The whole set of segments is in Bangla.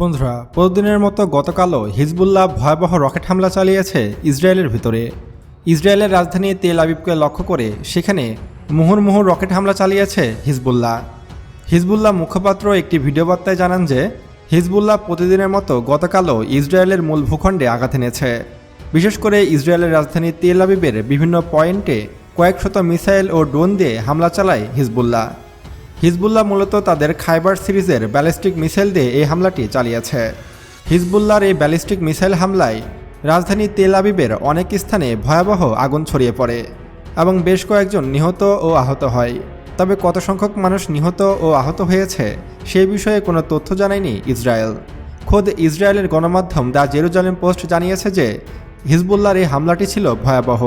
বন্ধুরা প্রতিদিনের মতো গতকালও হিজবুল্লাহ ভয়াবহ রকেট হামলা চালিয়েছে ইসরায়েলের ভিতরে। ইসরায়েলের রাজধানী তেল আবিবকে লক্ষ্য করে সেখানে মুহুর্মুহুর রকেট হামলা চালিয়েছে হিজবুল্লাহ। হিজবুল্লাহ মুখপাত্র একটি ভিডিও বার্তায় জানান যে, হিজবুল্লাহ প্রতিদিনের মতো গতকালও ইসরায়েলের মূল ভূখণ্ডে আঘাত এনেছে। বিশেষ করে ইসরায়েলের রাজধানী তেল আবিবের বিভিন্ন পয়েন্টে কয়েক শত মিসাইল ও ড্রোন দিয়ে হামলা চালায় হিজবুল্লাহ। হিজবুল্লাহ মূলত তাদের খাইবার সিরিজের ব্যালিস্টিক মিসাইল দিয়ে এই হামলাটি চালিয়েছে। হিজবুল্লাহর এই ব্যালিস্টিক মিসাইল হামলায় রাজধানী তেল আবিবের অনেক স্থানে ভয়াবহ আগুন ছড়িয়ে পড়ে এবং বেশ কয়েকজন নিহত ও আহত হয়। তবে কত সংখ্যক মানুষ নিহত ও আহত হয়েছে সেই বিষয়ে কোনো তথ্য জানায়নি ইসরায়েল। খোদ ইসরায়েলের গণমাধ্যম দ্য জেরুজালেম পোস্ট জানিয়েছে যে, হিজবুল্লাহর এই হামলাটি ছিল ভয়াবহ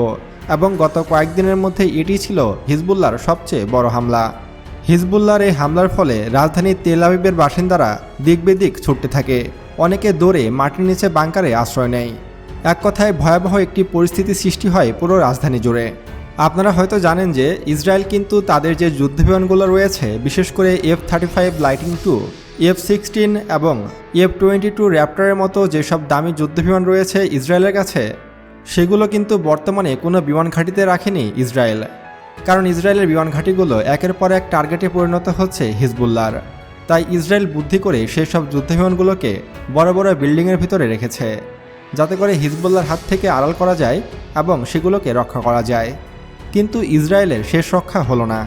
এবং গত কয়েকদিনের মধ্যে এটি ছিল হিজবুল্লাহর সবচেয়ে বড় হামলা। হিজবুল্লাহর এই হামলার ফলে রাজধানী তেল আবিবের বাসিন্দারা দিক বেদিক ছুটতে থাকে। অনেকে দৌড়ে মাটির নিচে বাংকারে আশ্রয় নেয়। এক কথায়, ভয়াবহ একটি পরিস্থিতি সৃষ্টি হয় পুরো রাজধানী জুড়ে। আপনারা হয়তো জানেন যে ইসরায়েল কিন্তু তাদের যে যুদ্ধবিমানগুলো রয়েছে, বিশেষ করে F thirty five lightning two F sixteen এবং এফ টোয়েন্টি টু র্যাপ্টারের মতো যেসব দামি যুদ্ধবিমান রয়েছে ইসরায়েলের কাছে, সেগুলো কিন্তু বর্তমানে কোনো বিমান ঘাঁটিতে রাখেনি ইসরায়েল। কারণ ইসরায়েলের বিমান ঘাঁটিগুলো একের পর এক টার্গেটে পরিণত হচ্ছে হিজবুল্লার তাই ইসরায়েল বুদ্ধি করে সেই সব যুদ্ধবিমানগুলোকে বড় বড় বিল্ডিংয়ের ভিতরে রেখেছে, যাতে করে হিজবুল্লার হাত থেকে আড়াল করা যায় এবং সেগুলোকে রক্ষা করা যায়। কিন্তু ইসরায়েলের শেষ রক্ষা হলো না।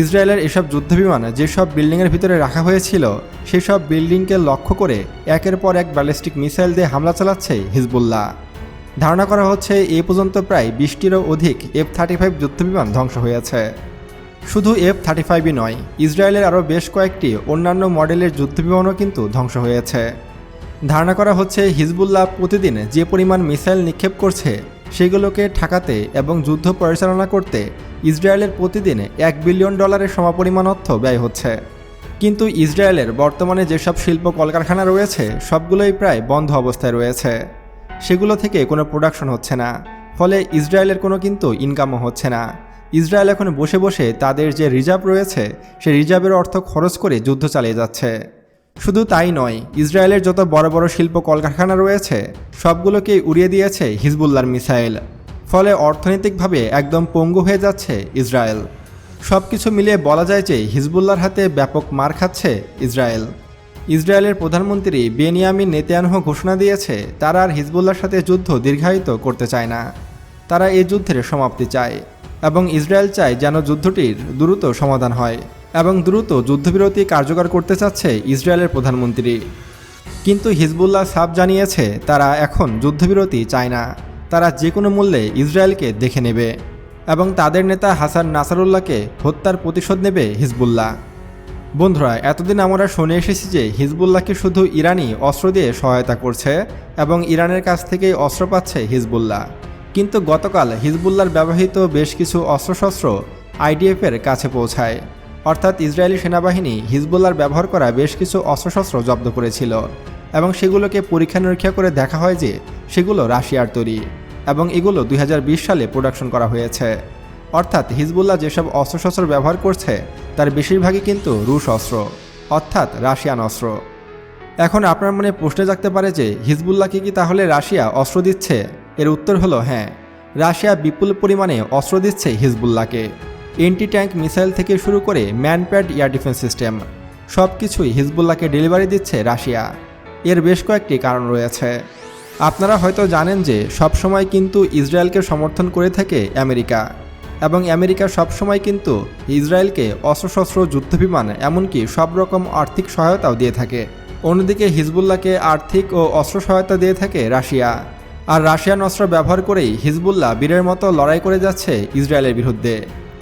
ইসরায়েলের এসব যুদ্ধবিমান যেসব বিল্ডিংয়ের ভিতরে রাখা হয়েছিল, সেসব বিল্ডিংকে লক্ষ্য করে একের পর এক ব্যালিস্টিক মিসাইল দিয়ে হামলা চালাচ্ছে হিজবুল্লাহ। ধারণা করা হচ্ছে এ পর্যন্ত প্রায় বিশটিরও অধিক এফ থার্টি ফাইভ যুদ্ধবিমান ধ্বংস হয়েছে। শুধু এফ থার্টি ফাইভই নয়, ইসরায়েলের আরও বেশ কয়েকটি অন্যান্য মডেলের যুদ্ধবিমানও কিন্তু ধ্বংস হয়েছে। ধারণা করা হচ্ছে হিজবুল্লাহ প্রতিদিন যে পরিমাণ মিসাইল নিক্ষেপ করছে, সেগুলোকে ঠেকাতে এবং যুদ্ধ পরিচালনা করতে ইসরায়েলের প্রতিদিন এক বিলিয়ন ডলারের সমপরিমাণ অর্থ ব্যয় হচ্ছে। কিন্তু ইসরায়েলের বর্তমানে যেসব শিল্প কলকারখানা রয়েছে, সবগুলোই প্রায় বন্ধ অবস্থায় রয়েছে। সেগুলো থেকে কোনো প্রোডাকশন হচ্ছে না। ফলে ইসরায়েলের কোনো কিন্তু ইনকামও হচ্ছে না। ইসরায়েল এখন বসে বসে তাদের যে রিজার্ভ রয়েছে, সেই রিজার্ভের অর্থ খরচ করে যুদ্ধ চালিয়ে যাচ্ছে। শুধু তাই নয়, ইসরায়েলের যত বড় বড় শিল্প কলকারখানা রয়েছে সবগুলোকেই উড়িয়ে দিয়েছে হিজবুল্লার মিসাইল। ফলে অর্থনৈতিকভাবে একদম পঙ্গু হয়ে যাচ্ছে ইসরায়েল। সব কিছু মিলিয়ে বলা যায় যে হিজবুল্লার হাতে ব্যাপক মার খাচ্ছে ইসরায়েল। ইসরায়েলের প্রধানমন্ত্রী বেনিয়ামিন নেতিয়ানহ ঘোষণা দিয়েছে, তারা আর হিজবুল্লার সাথে যুদ্ধ দীর্ঘায়িত করতে চায় না। তারা এই যুদ্ধের সমাপ্তি চায় এবং ইসরায়েল চায় যেন যুদ্ধটির দ্রুত সমাধান হয় এবং দ্রুত যুদ্ধবিরতি কার্যকর করতে চাচ্ছে ইসরায়েলের প্রধানমন্ত্রী। কিন্তু হিজবুল্লাহ সাফ জানিয়েছে, তারা এখন যুদ্ধবিরতি চায় না। তারা যে কোনো মূল্যে ইসরায়েলকে দেখে নেবে এবং তাদের নেতা হাসান নাসারুল্লাহকে হত্যার প্রতিশোধ নেবে হিজবুল্লাহ। বন্ধুরা, এতদিন আমরা শুনে এসেছি যে হিজবুল্লাহকে শুধু ইরানি অস্ত্র দিয়ে সহায়তা করছে এবং ইরানের কাছ থেকেই অস্ত্র পাচ্ছে হিজবুল্লাহ। কিন্তু গতকাল হিজবুল্লাহর ব্যবহৃত বেশ কিছু অস্ত্রশস্ত্র আইডিএফের কাছে পৌঁছায়। অর্থাৎ ইসরায়েলি সেনাবাহিনী হিজবুল্লাহর ব্যবহার করা বেশ কিছু অস্ত্রশস্ত্র জব্দ করেছিল এবং সেগুলোকে পরীক্ষা নিরীক্ষা করে দেখা হয় যে সেগুলো রাশিয়ার তৈরি এবং এগুলো দুই হাজার বিশ সালে প্রোডাকশন করা হয়েছে। অর্থাৎ হিজবুল্লাহ যেসব অস্ত্রশস্ত্র ব্যবহার করছে, তার বেশিরভাগই কিন্তু রুশ অস্ত্র, অর্থাৎ রাশিয়ান অস্ত্র। এখন আপনার মনে প্রশ্ন জাগতে পারে যে, হিজবুল্লাহকে কি তাহলে রাশিয়া অস্ত্র দিচ্ছে? এর উত্তর হলো হ্যাঁ। রাশিয়া বিপুল পরিমাণে অস্ত্র দিচ্ছে হিজবুল্লাহকে। এন্টি ট্যাঙ্ক মিসাইল থেকে শুরু করে ম্যানপ্যাড এয়ার ডিফেন্স সিস্টেম সব কিছুই হিজবুল্লাহকে ডেলিভারি দিচ্ছে রাশিয়া। এর বেশ কয়েকটি কারণ রয়েছে। আপনারা হয়তো জানেন যে, সবসময় কিন্তু ইসরায়েলকে সমর্থন করে থাকে আমেরিকা। এবং আমেরিকা সবসময় কিন্তু ইসরায়েলকে অস্ত্রশস্ত্র, যুদ্ধবিমান, এমনকি সব রকম আর্থিক সহায়তাও দিয়ে থাকে। অন্যদিকে হিজবুল্লাহকে আর্থিক ও অস্ত্র সহায়তা দিয়ে থাকে রাশিয়া। আর রাশিয়ান অস্ত্র ব্যবহার করেই হিজবুল্লাহ বীরের মতো লড়াই করে যাচ্ছে ইসরায়েলের বিরুদ্ধে।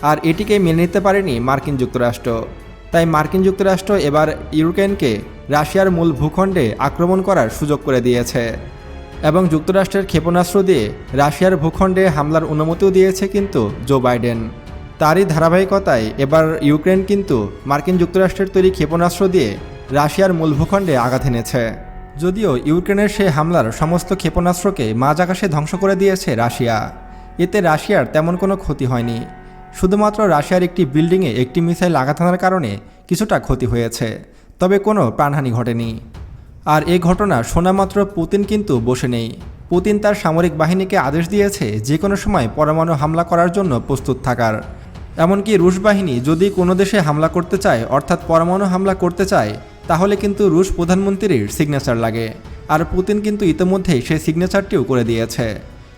আর এটিকে মেনে নিতে পারেনি মার্কিন যুক্তরাষ্ট্র। তাই মার্কিন যুক্তরাষ্ট্র এবার ইউক্রেনকে রাশিয়ার মূল ভূখণ্ডে আক্রমণ করার সুযোগ করে দিয়েছে। এবং যুক্তরাষ্ট্রের ক্ষেপণাস্ত্র দিয়ে রাশিয়ার ভূখণ্ডে হামলার অনুমতিও দিয়েছে কিন্তু জো বাইডেন। তারই ধারাবাহিকতায় এবার ইউক্রেন কিন্তু মার্কিন যুক্তরাষ্ট্রের তৈরি ক্ষেপণাস্ত্র দিয়ে রাশিয়ার মূল ভূখণ্ডে আঘাত এনেছে। যদিও ইউক্রেনের সেই হামলার সমস্ত ক্ষেপণাস্ত্রকে মাঝ আকাশে ধ্বংস করে দিয়েছে রাশিয়া। এতে রাশিয়ার তেমন কোনো ক্ষতি হয়নি। শুধুমাত্র রাশিয়ার একটি বিল্ডিংয়ে একটি মিসাইল আঘাত আনার কারণে কিছুটা ক্ষতি হয়েছে, তবে কোনো প্রাণহানি ঘটেনি। আর এই ঘটনা শোনা মাত্র পুতিন কিন্তু বসে নেই। পুতিন তার সামরিক বাহিনীকে আদেশ দিয়েছে যে কোনো সময় পরমাণু হামলা করার জন্য প্রস্তুত থাকার। এমনকি রুশ বাহিনী যদি কোনো দেশে হামলা করতে চায়, অর্থাৎ পরমাণু হামলা করতে চায়, তাহলে কিন্তু রুশ প্রধানমন্ত্রীর সিগনেচার লাগে। আর পুতিন কিন্তু ইতিমধ্যেই সেই সিগনেচারটিও করে দিয়েছে।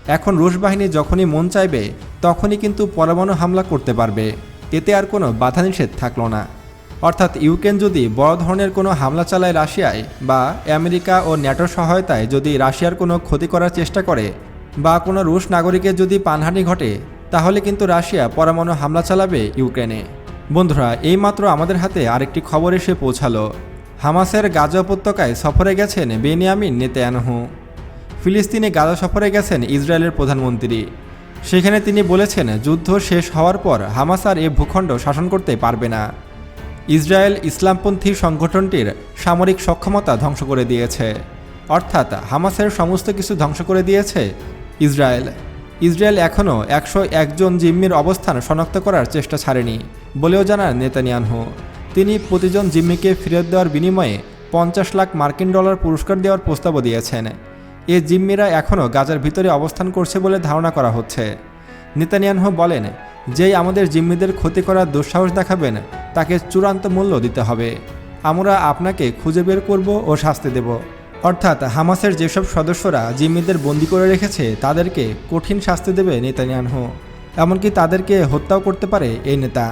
এখন রুশ বাহিনী যখনই মন চাইবে, তখনই কিন্তু পরমাণু হামলা করতে পারবে। এতে আর কোনো বাধা নিষেধ থাকল না। অর্থাৎ ইউক্রেন যদি বড় ধরনের কোনো হামলা চালায় রাশিয়ায় বা আমেরিকা ও ন্যাটোর সহায়তায় যদি রাশিয়ার কোনো ক্ষতি করার চেষ্টা করে বা কোনো রুশ নাগরিকের যদি পানহানি ঘটে, তাহলে কিন্তু রাশিয়া পরমাণু হামলা চালাবে ইউক্রেনে। বন্ধুরা, এইমাত্র আমাদের হাতে আরেকটি খবর এসে পৌঁছালো। হামাসের গাজা উপত্যকায় সফরে গেছেন বেনিয়ামিন নেতায়ানহু ফিলিস্তিনে গাজা সফরে গেছেন ইসরায়েলের প্রধানমন্ত্রী। সেখানে তিনি বলেছেন, যুদ্ধ শেষ হওয়ার পর হামাস আর এ ভূখণ্ড শাসন করতে পারবে না। ইসরায়েল ইসলামপন্থী সংগঠনটির সামরিক সক্ষমতা ধ্বংস করে দিয়েছে। অর্থাৎ হামাসের সমস্ত কিছু ধ্বংস করে দিয়েছে ইসরায়েল। ইসরায়েল এখনও একশো একজন জিম্মির অবস্থান শনাক্ত করার চেষ্টা ছাড়েনি বলেও জানান নেতানিয়ানহু তিনি প্রতিজন জিম্মিকে ফেরত দেওয়ার বিনিময়ে পঞ্চাশ লাখ মার্কিন ডলার পুরস্কার দেওয়ার প্রস্তাবও দিয়েছেন। এ জিম্মিরা এখনও গাজার ভিতরে অবস্থান করছে বলে ধারণা করা হচ্ছে। নেতানিয়ানহু বলেন, যেই আমাদের জিম্মিদের ক্ষতি করার দুঃসাহস দেখাবেন তাকে চূড়ান্ত মূল্য দিতে হবে। আমরা আপনাকে খুঁজে বের করব ও শাস্তি দেব। অর্থাৎ হামাসের যেসব সদস্যরা জিম্মিদের বন্দি করে রেখেছে, তাদেরকে কঠিন শাস্তি দেবে নেতানিয়ানহু এমনকি তাদেরকে হত্যাও করতে পারে এই নেতা।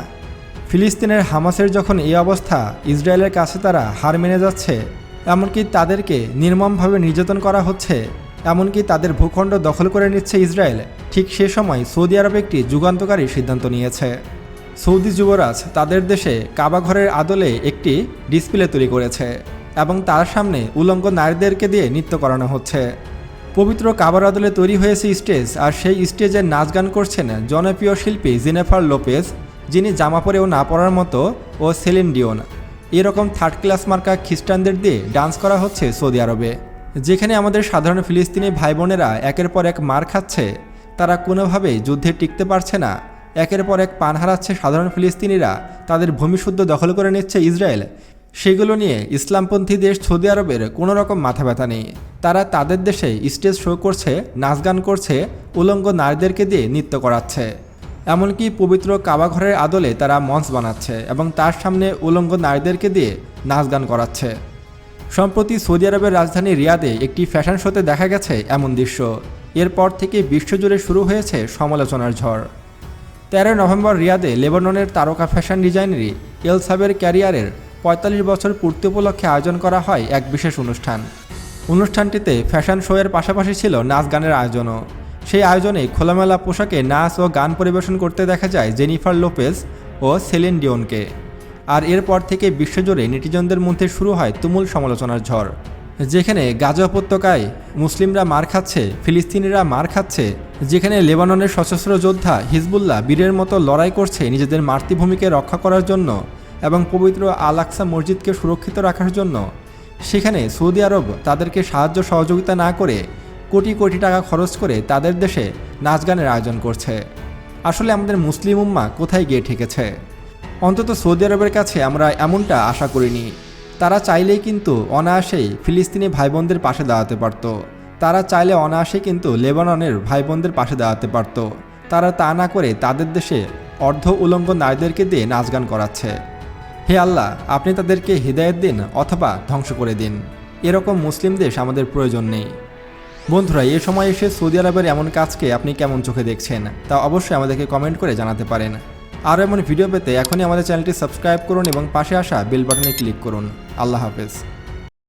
ফিলিস্তিনের হামাসের যখন এই অবস্থা, ইসরায়েলের কাছে তারা হার মেনে যাচ্ছে, এমনকি তাদেরকে নির্মমভাবে নির্যাতন করা হচ্ছে, এমনকি তাদের ভূখণ্ড দখল করে নিচ্ছে ইসরায়েল, ঠিক সে সময় সৌদি আরব একটি যুগান্তকারী সিদ্ধান্ত নিয়েছে। সৌদি যুবরাজ তাদের দেশে কাবাঘরের আদলে একটি ডিসপ্লে তৈরি করেছে এবং তার সামনে উলঙ্গ নারীদেরকে দিয়ে নৃত্য করানো হচ্ছে। পবিত্র কাবার আদলে তৈরি হয়েছে স্টেজ আর সেই স্টেজে নাচ গান করছেন জনপ্রিয় শিল্পী জিনেফার লোপেজ, যিনি জামা পরেও না পরার মতো, ও সেলিন ডিওন। এরকম থার্ড ক্লাস মার্কা খ্রিস্টানদের দিয়ে ডান্স করা হচ্ছে সৌদি আরবে। যেখানে আমাদের সাধারণ ফিলিস্তিনি ভাই বোনেরা একের পর এক মার খাচ্ছে, তারা কোনোভাবেই যুদ্ধে টিকতে পারছে না। একের পর এক পান হারাচ্ছে সাধারণ ফিলিস্তিনিরা। তাদের ভূমিশুদ্ধ দখল করে নিচ্ছে ইসরায়েল। সেগুলো নিয়ে ইসলামপন্থী দেশ সৌদি আরবের কোনো রকম মাথা ব্যথা নেই। তারা তাদের দেশে স্টেজ শো করছে, নাচ গান করছে, উলঙ্গ নারীদেরকে দিয়ে নৃত্য করাচ্ছে। এমনকি পবিত্র কাবাঘরের আদলে তারা মঞ্চ বানাচ্ছে এবং তার সামনে উলঙ্গ নারীদেরকে দিয়ে নাচ গান করাচ্ছে। সম্প্রতি সৌদি আরবের রাজধানী রিয়াদে একটি ফ্যাশন শোতে দেখা গেছে এমন দৃশ্য। এরপর থেকে বিশ্বজুড়ে শুরু হয়েছে সমালোচনার ঝড়। তেরো নভেম্বর রিয়াদে লেবাননের তারকা ফ্যাশন ডিজাইনারি এলসাবের ক্যারিয়ারের পঁয়তাল্লিশ বছর পূর্তি উপলক্ষে আয়োজন করা হয় এক বিশেষ অনুষ্ঠান। অনুষ্ঠানটিতে ফ্যাশন শোয়ের পাশাপাশি ছিল নাচ গানের আয়োজনও। সেই আয়োজনে খোলামেলা পোশাকে নাচ ও গান পরিবেশন করতে দেখা যায় জেনিফার লোপেজ ও সেলিন ডিওনকে। আর এরপর থেকে বিশ্বজুড়ে নেটিজনদের মধ্যে শুরু হয় তুমুল সমালোচনার ঝড়। যেখানে গাজা উপত্যকায় মুসলিমরা মার খাচ্ছে, ফিলিস্তিনিরা মার খাচ্ছে, যেখানে লেবাননের সশস্ত্র যোদ্ধা হিজবুল্লাহ বীরের মতো লড়াই করছে নিজেদের মাতৃভূমিকে রক্ষা করার জন্য এবং পবিত্র আল আকসা মসজিদকে সুরক্ষিত রাখার জন্য। সেখানে সৌদি আরব তাদেরকে সাহায্য সহযোগিতা না করে কোটি কোটি টাকা খরচ করে তাদের দেশে নাচ গানের আয়োজন করছে। আসলে আমাদের মুসলিম উম্মা কোথায় গিয়ে ঠেকেছে? অন্তত সৌদি আরবের কাছে আমরা এমনটা আশা করিনি। তারা চাইলেই কিন্তু অনায়াসেই ফিলিস্তিনি ভাই বোনদের পাশে দাঁড়াতে পারত। তারা চাইলে অনায়াসেই কিন্তু লেবাননের ভাই বোনদের পাশে দাঁড়াতে পারত। তারা তা না করে তাদের দেশে অর্ধ উলঙ্গ নারীদেরকে দিয়ে নাচ গান করাচ্ছে। হে আল্লাহ, আপনি তাদেরকে হৃদায়ত দিন অথবা ধ্বংস করে দিন। এরকম মুসলিম দেশ আমাদের প্রয়োজন নেই। বন্ধুরা, এ সময় এসে সৌদি আরবের এমন কাজকে আপনি কেমন চোখে দেখছেন তা অবশ্যই আমাদেরকে কমেন্ট করে জানাতে পারেন। আর এমন ভিডিও পেতে এখনই আমাদের চ্যানেলটি সাবস্ক্রাইব করুন এবং পাশে আসা বেল বাটনে ক্লিক করুন। আল্লাহ হাফেজ।